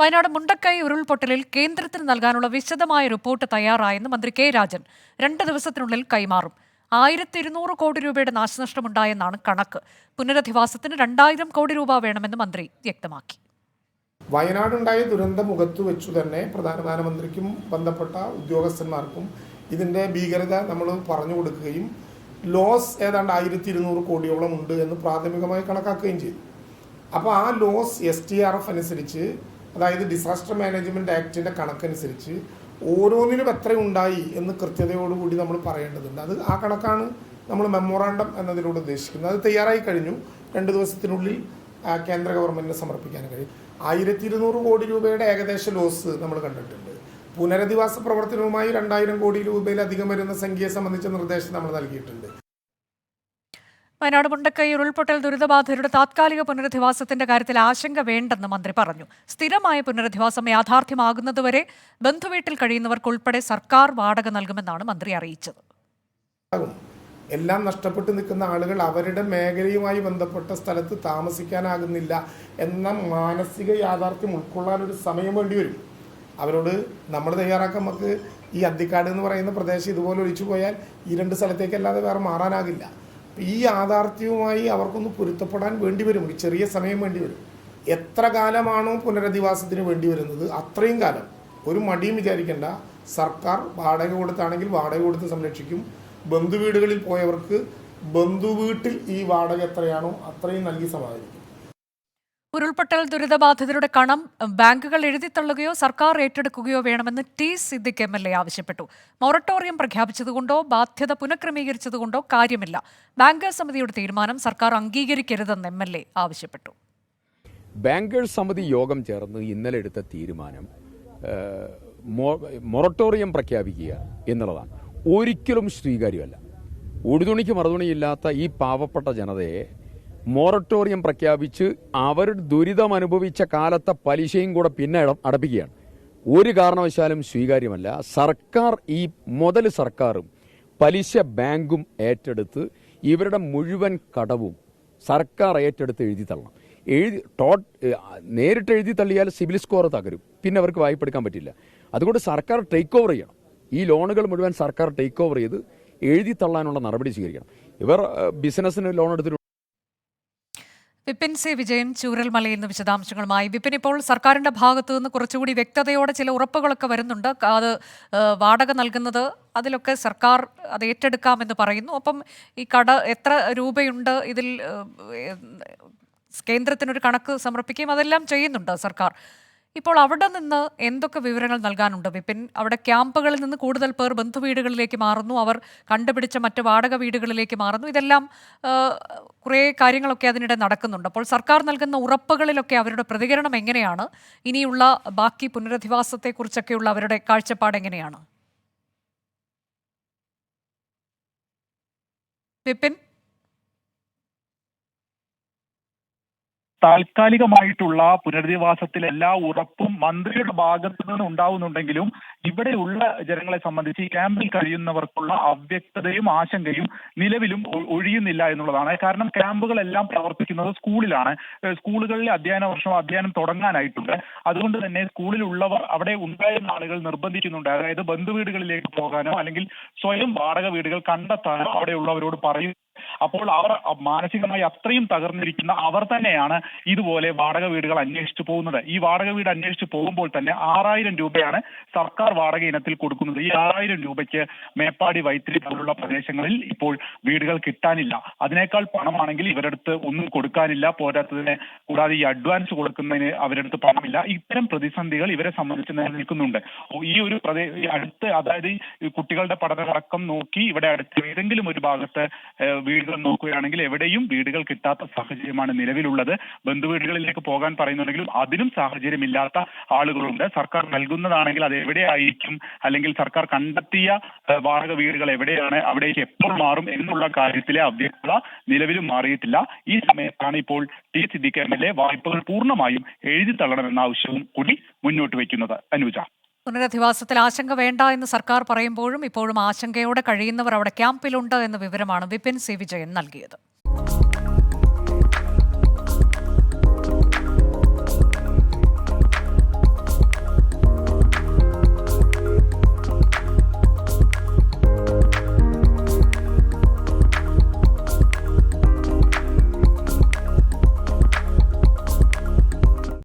വയനാട് മുണ്ടക്കൈ ഉരുൾപൊട്ടലിൽ കേന്ദ്രത്തിന് നൽകാനുള്ള വിശദമായ റിപ്പോർട്ട് തയ്യാറായെന്ന് മന്ത്രി കെ രാജൻ. രണ്ട് ദിവസത്തിനുള്ളിൽ കൈമാറും. ആയിരത്തി ഇരുന്നൂറ് കോടി രൂപയുടെ നാശനഷ്ടമുണ്ടായെന്നാണ് കണക്ക്. പുനരധിവാസത്തിന് രണ്ടായിരം കോടി രൂപ വേണമെന്ന് മന്ത്രി വ്യക്തമാക്കി. വയനാടുണ്ടായ ദുരന്ത മുഖത്ത് വെച്ചു തന്നെ പ്രധാനമന്ത്രിക്കും ബന്ധപ്പെട്ട ഉദ്യോഗസ്ഥന്മാർക്കും ഇതിന്റെ ഭീകരത നമ്മൾ പറഞ്ഞു കൊടുക്കുകയും ലോസ് ഏതാണ്ട് ആയിരത്തി ഇരുന്നൂറ് കോടിയോളം ഉണ്ട് എന്ന് പ്രാഥമികമായി കണക്കാക്കുകയും ചെയ്തു. അപ്പോൾ ആ loss S T R F അനുസരിച്ച് അതായത് ഡിസാസ്റ്റർ മാനേജ്മെന്റ് ആക്ടിന്റെ കണക്കനുസരിച്ച് ഓരോന്നിനും എത്ര ഉണ്ടായി എന്ന് കൃത്യതയോടുകൂടി നമ്മൾ പറയേണ്ടതുണ്ട്. അത് ആ കണക്കാണ് നമ്മൾ മെമ്മോറാണ്ടം എന്നതിലൂടെ ഉദ്ദേശിക്കുന്നത്. അത് തയ്യാറായി കഴിഞ്ഞു. രണ്ട് ദിവസത്തിനുള്ളിൽ കേന്ദ്ര ഗവൺമെന്റിന് സമർപ്പിക്കാൻ കഴിയും. ആയിരത്തി ഇരുന്നൂറ് കോടി രൂപയുടെ ഏകദേശ ലോസ് നമ്മൾ കണ്ടിട്ടുണ്ട്. പുനരധിവാസ പ്രവർത്തനവുമായി രണ്ടായിരം കോടി രൂപയിലധികം വരുന്ന സംഖ്യയെ സംബന്ധിച്ച നിർദ്ദേശം നമ്മൾ നൽകിയിട്ടുണ്ട്. വയനാട് മുണ്ടക്കൈ ഉരുൾപൊട്ടൽ ദുരിതബാധിതരുടെ താത്കാലിക പുനരധിവാസത്തിന്റെ കാര്യത്തിൽ ആശങ്ക വേണ്ടെന്ന് മന്ത്രി പറഞ്ഞു. സ്ഥിരമായ പുനരധിവാസം യാഥാർത്ഥ്യമാകുന്നതുവരെ ബന്ധുവീട്ടിൽ കഴിയുന്നവർക്കുൾപ്പെടെ സർക്കാർ വാടക നൽകുമെന്നാണ് മന്ത്രി അറിയിച്ചത്. എല്ലാം നഷ്ടപ്പെട്ട് നിൽക്കുന്ന ആളുകൾ അവരുടെ മേഖലയുമായി ബന്ധപ്പെട്ട സ്ഥലത്ത് താമസിക്കാനാകുന്നില്ല എന്ന മാനസിക യാഥാർത്ഥ്യം ഉൾക്കൊള്ളാൻ ഒരു സമയം വേണ്ടി വരും. അവരോട് നമ്മൾ തയ്യാറാക്കാൻ നമുക്ക് ഈ അന്തിക്കാട് എന്ന് പറയുന്ന പ്രദേശം ഇതുപോലെ ഒഴിച്ചു പോയാൽ ഈ രണ്ട് സ്ഥലത്തേക്കല്ലാതെ വേറെ മാറാനാകില്ല. ഈ യാഥാർത്ഥ്യവുമായി അവർക്കൊന്ന് പൊരുത്തപ്പെടാൻ വേണ്ടി വരും. ഒരു ചെറിയ സമയം വേണ്ടി വരും. എത്ര കാലമാണോ പുനരധിവാസത്തിന് വേണ്ടി വരുന്നത്? അത്രയും കാലം. ഒരു മടിയും വിചാരിക്കേണ്ട. സർക്കാർ വാടക കൊടുത്താണെങ്കിൽ വാടക കൊടുത്ത് സംരക്ഷിക്കും. ബന്ധുവീടുകളിൽ പോയവർക്ക് ബന്ധുവീട്ടിൽ ഈ വാടക എത്രയാണോ അത്രയും നൽകി സമാധാനിക്കും ഉരുൾപൊട്ടൽ ദുരിതബാധിതരുടെ കണം ബാങ്കുകൾ എഴുതിത്തള്ളുകയോ സർക്കാർ ഏറ്റെടുക്കുകയോ വേണമെന്ന് T Siddique M L A ആവശ്യപ്പെട്ടു. മൊറട്ടോറിയം പ്രഖ്യാപിച്ചതുകൊണ്ടോ ബാധ്യത പുനഃക്രമീകരിച്ചതുകൊണ്ടോ കാര്യമില്ല. ബാങ്കേഴ്സ് സമിതിയുടെ തീരുമാനം സർക്കാർ അംഗീകരിക്കരുതെന്ന് എം എൽ എ ആവശ്യപ്പെട്ടു. ബാങ്കേഴ്സ് സമിതി യോഗം ചേർന്ന് ഇന്നലെ എടുത്ത തീരുമാനം മൊറട്ടോറിയം പ്രഖ്യാപിക്കുക എന്നുള്ളതാണ്. ഒരിക്കലും സ്വീകാര്യമല്ല ഉടുതുണിക്ക് മറുതുണിയില്ലാത്ത ഈ പാവപ്പെട്ട ജനതയെ മൊറട്ടോറിയം പ്രഖ്യാപിച്ച് അവർ ദുരിതം അനുഭവിച്ച കാലത്തെ പലിശയും കൂടെ പിന്നെ അട- അടപ്പിക്കുകയാണ്. ഒരു കാരണവശാലും സ്വീകാര്യമല്ല. സർക്കാർ ഈ മുതൽ സർക്കാരും പലിശ ബാങ്കും ഏറ്റെടുത്ത് ഇവരുടെ മുഴുവൻ കടവും സർക്കാർ ഏറ്റെടുത്ത് എഴുതി തള്ളണം. എഴുതി ടോട്ട് നേരിട്ട് എഴുതി തള്ളിയാൽ സിവിൽ സ്കോർ തകരും. പിന്നെ അവർക്ക് വായ്പ എടുക്കാൻ പറ്റില്ല. അതുകൊണ്ട് സർക്കാർ ടേക്ക് ഓവർ ചെയ്യണം. ഈ ലോണുകൾ മുഴുവൻ സർക്കാർ ടേക്ക് ഓവർ ചെയ്ത് എഴുതി തള്ളാനുള്ള നടപടി സ്വീകരിക്കണം. ഇവർ ബിസിനസ്സിന് ലോൺ എടുത്തിട്ട് വിപിൻ സി വിജയൻ ചൂരൽമലയിൽ നിന്ന് വിശദാംശങ്ങളുമായി. വിപിൻ ഇപ്പോൾ സർക്കാരിന്റെ ഭാഗത്തു നിന്ന് കുറച്ചുകൂടി വ്യക്തതയോടെ ചില ഉറപ്പുകളൊക്കെ വരുന്നുണ്ട്. അത് വാടക നൽകുന്നത് അതിലൊക്കെ സർക്കാർ അത് ഏറ്റെടുക്കാമെന്ന് പറയുന്നു. അപ്പം ഈ കട എത്ര രൂപയുണ്ട്? ഇതിൽ കേന്ദ്രത്തിനൊരു കണക്ക് സമർപ്പിക്കുകയും അതെല്ലാം ചെയ്യുന്നുണ്ട് സർക്കാർ? ഇപ്പോൾ അവിടെ നിന്ന് എന്തൊക്കെ വിവരങ്ങൾ നൽകാനുണ്ട്? വിപിൻ അവിടെ ക്യാമ്പുകളിൽ നിന്ന് കൂടുതൽ പേർ ബന്ധുവീടുകളിലേക്ക് മാറുന്നു. അവർ കണ്ടുപിടിച്ച മറ്റ് വാടക വീടുകളിലേക്ക് മാറുന്നു. ഇതെല്ലാം കുറേ കാര്യങ്ങളൊക്കെ അതിനിടെ നടക്കുന്നുണ്ട്. അപ്പോൾ സർക്കാർ നൽകുന്ന ഉറപ്പുകളിലൊക്കെ അവരുടെ പ്രതികരണം എങ്ങനെയാണ്? ഇനിയുള്ള ബാക്കി പുനരധിവാസത്തെക്കുറിച്ചൊക്കെയുള്ള അവരുടെ കാഴ്ചപ്പാട് എങ്ങനെയാണ്? വിപിൻ? താൽക്കാലികമായിട്ടുള്ള പുനരധിവാസത്തിൽ എല്ലാ ഉറപ്പും മന്ത്രിയുടെ ഭാഗത്തു നിന്ന് ഉണ്ടാവുന്നുണ്ടെങ്കിലും ഇവിടെയുള്ള ജനങ്ങളെ സംബന്ധിച്ച് ഈ ക്യാമ്പിൽ കഴിയുന്നവർക്കുള്ള അവ്യക്തതയും ആശങ്കയും നിലവിലും ഒഴിയുന്നില്ല എന്നുള്ളതാണ്. കാരണം ക്യാമ്പുകളെല്ലാം പ്രവർത്തിക്കുന്നത് സ്കൂളിലാണ്. സ്കൂളുകളിലെ അധ്യയന വർഷം അധ്യയനം തുടങ്ങാനായിട്ടുണ്ട്. അതുകൊണ്ട് തന്നെ സ്കൂളിലുള്ളവർ അവിടെ ഉണ്ടായിരുന്ന ആളുകൾ നിർബന്ധിക്കുന്നുണ്ട്. അതായത് ബന്ധുവീടുകളിലേക്ക് പോകാനോ അല്ലെങ്കിൽ സ്വയം വാടക വീടുകൾ കണ്ടെത്താനോ അവിടെയുള്ളവരോട് പറയും അപ്പോൾ അവർ മാനസികമായി അത്രയും തകർന്നിരിക്കുന്ന അവർ തന്നെയാണ് ഇതുപോലെ വാടക വീടുകൾ അന്വേഷിച്ചു പോകുന്നത്. ഈ വാടക വീട് അന്വേഷിച്ചു പോകുമ്പോൾ തന്നെ ആറായിരം രൂപയാണ് സർക്കാർ വാടക ഇനത്തിൽ കൊടുക്കുന്നത്. ഈ ആറായിരം രൂപയ്ക്ക് മേപ്പാടി വൈത്തിരി പോലുള്ള പ്രദേശങ്ങളിൽ ഇപ്പോൾ വീടുകൾ കിട്ടാനില്ല. അതിനേക്കാൾ പണമാണെങ്കിൽ ഇവരടുത്ത് ഒന്നും കൊടുക്കാനില്ല. പോരാത്തതിന് കൂടാതെ ഈ അഡ്വാൻസ് കൊടുക്കുന്നതിന് അവരടുത്ത് പണമില്ല. ഇത്തരം പ്രതിസന്ധികൾ ഇവരെ സംബന്ധിച്ച് നിലനിൽക്കുന്നുണ്ട്. ഈ ഒരു പ്രദേ അടുത്ത് അതായത് കുട്ടികളുടെ പഠനമടക്കം നോക്കി ഇവിടെ അടുത്ത് ഏതെങ്കിലും ഒരു ഭാഗത്ത് വീടുകൾ നോക്കുകയാണെങ്കിൽ എവിടെയും വീടുകൾ കിട്ടാത്ത സാഹചര്യമാണ് നിലവിലുള്ളത്. ബന്ധുവീടുകളിലേക്ക് പോകാൻ പറയുന്നുണ്ടെങ്കിലും അതിനും സാഹചര്യമില്ലാത്ത ആളുകളുണ്ട്. സർക്കാർ നൽകുന്നതാണെങ്കിൽ അത് എവിടെയായിരിക്കും? അല്ലെങ്കിൽ സർക്കാർ കണ്ടെത്തിയ വാടക വീടുകൾ എവിടെയാണ്? അവിടേക്ക് എപ്പോൾ മാറും എന്നുള്ള കാര്യത്തിലെ അവ്യക്തത നിലവിലും മാറിയിട്ടില്ല. ഈ സമയത്താണ് ഇപ്പോൾ T Siddique M L A വായ്പകൾ പൂർണമായും എഴുതി തള്ളണമെന്ന ആവശ്യവും കൂടി മുന്നോട്ട് വയ്ക്കുന്നത്. അനുജ. പുനരധിവാസത്തിൽ ആശങ്ക വേണ്ട എന്ന് സർക്കാർ പറയുമ്പോഴും ഇപ്പോഴും ആശങ്കയോടെ കഴിയുന്നവർ അവിടെ ക്യാമ്പിലുണ്ട് എന്ന വിവരമാണ് വിപിൻ സി വിജയൻ നൽകിയത്.